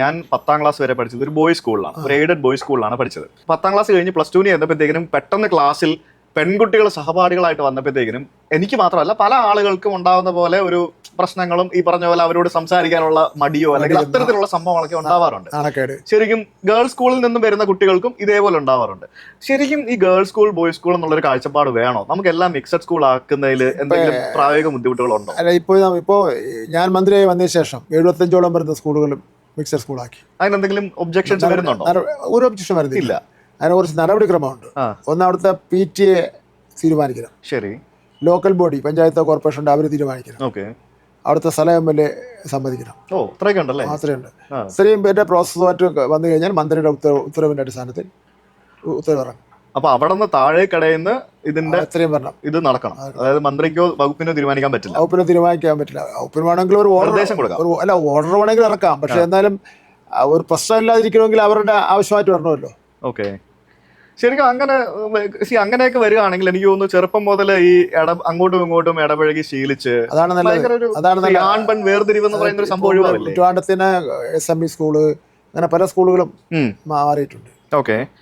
ഞാൻ പത്താം ക്ലാസ് വരെ പഠിച്ചത് ഒരു ബോയ്സ് സ്കൂളിലാണ് ഒരു എയ്ഡഡ് ബോയ്സ് സ്കൂളിലാണ് പഠിച്ചത്. പത്താം ക്ലാസ് കഴിഞ്ഞ് പ്ലസ് ടുവിന് ചെന്നപ്പോഴത്തേക്കിനും പെട്ടെന്ന് ക്ലാസ്സിൽ പെൺകുട്ടികൾ സഹപാഠികളായിട്ട് വന്നപ്പോഴത്തേക്കിനും എനിക്ക് മാത്രമല്ല പല ആളുകൾക്കും ഉണ്ടാകുന്ന പോലെ ഒരു പ്രശ്നങ്ങളും ഈ പറഞ്ഞ പോലെ അവരോട് സംസാരിക്കാനുള്ള മടിയോ അല്ലെങ്കിൽ അത്തരത്തിലുള്ള സംഭവങ്ങളൊക്കെ ഉണ്ടാവാറുണ്ട്. ശരിക്കും ഗേൾസ് സ്കൂളിൽ നിന്നും വരുന്ന കുട്ടികൾക്കും ഇതേപോലെ ഉണ്ടാവാറുണ്ട്. ശരിക്കും ഈ ഗേൾസ് സ്കൂൾ ബോയ്സ് സ്കൂൾ എന്നുള്ളൊരു കാഴ്ചപ്പാട് വേണോ? നമുക്കെല്ലാം മിക്സഡ് സ്കൂൾ ആക്കുന്നതിൽ എന്തെങ്കിലും പ്രായോഗിക ബുദ്ധിമുട്ടുകളുണ്ടോ? അല്ല ഇപ്പോൾ ഇപ്പോൾ ഞാൻ മന്ത്രിയായി വന്നതിന് ശേഷം എഴുപത്തഞ്ചോളം വരുന്ന സ്കൂളുകളും മിക്സഡ് സ്കൂളാക്കി. അതിനെന്തെങ്കിലും ഒബ്ജെക്ഷൻസ് വരുന്നുണ്ടോ? ഒരു ഒബ്ജക്ഷൻ വരുന്നില്ല. അതിന് കുറിച്ച് നടപടിക്രമമുണ്ട്. ഒന്ന് അവിടുത്തെ പി ടി എ തീരുമാനിക്കണം. ശരി. ലോക്കൽ ബോഡി പഞ്ചായത്തോ കോർപ്പറേഷന്റെ അവർ തീരുമാനിക്കണം. ഓക്കെ. അവിടുത്തെ സ്ഥലം എം എൽ എ സമ്മതിക്കണം. ഓ അത്രയൊക്കെ ഉണ്ടല്ലേ? അത്രയുണ്ട്. ഇത്രയും പേരുടെ പ്രോസസ്സുമായിട്ട് വന്നു കഴിഞ്ഞാൽ മന്ത്രിയുടെ ഉത്തരവ് ഉത്തരവിന്റെ അടിസ്ഥാനത്തിൽ ഉത്തരവിറങ്ങും. അപ്പോൾ അവിടെ നിന്ന് താഴെ കടയിന്ന് ഇതിന്റെ ഇത് നടക്കണം. അതായത് മന്ത്രിക്കോ വകുപ്പിനോ തീരുമാനിക്കാൻ പറ്റില്ല. വകുപ്പിനോ തീരുമാനിക്കാൻ പറ്റില്ല. വകുപ്പിന് വേണമെങ്കിൽ ഒരു ഓർഡർ നിർദ്ദേശം കൊടുക്കാം. ഒരു അല്ല ഓർഡർ വേണമെങ്കിൽ ഇറക്കാം. പക്ഷെ എന്നാലും ഒരു പ്രശ്നം ഇല്ലാതിരിക്കണമെങ്കിൽ അവരുടെ ആവശ്യമായിട്ട് വരണമല്ലോ. ഓക്കെ. ശരിക്കും അങ്ങനെ സി അങ്ങനെയൊക്കെ വരികയാണെങ്കിൽ എനിക്ക് തോന്നുന്നു ചെറുപ്പം മുതൽ ഈ ഇട അങ്ങോട്ടും ഇങ്ങോട്ടും ഇടപഴകി ശീലിച്ച് അതാണ് നല്ലത്. അതാണ് നല്ല ആൺ പെൺ വേർതിരിവ് എന്ന് പറയുന്ന ഒരു സംഭവം ട്രിവാൻഡത്തിന് എസ് എം ഇ സ്കൂൾ അങ്ങനെ പല സ്കൂളുകളും മാറിയിട്ടുണ്ട്. ഓക്കെ.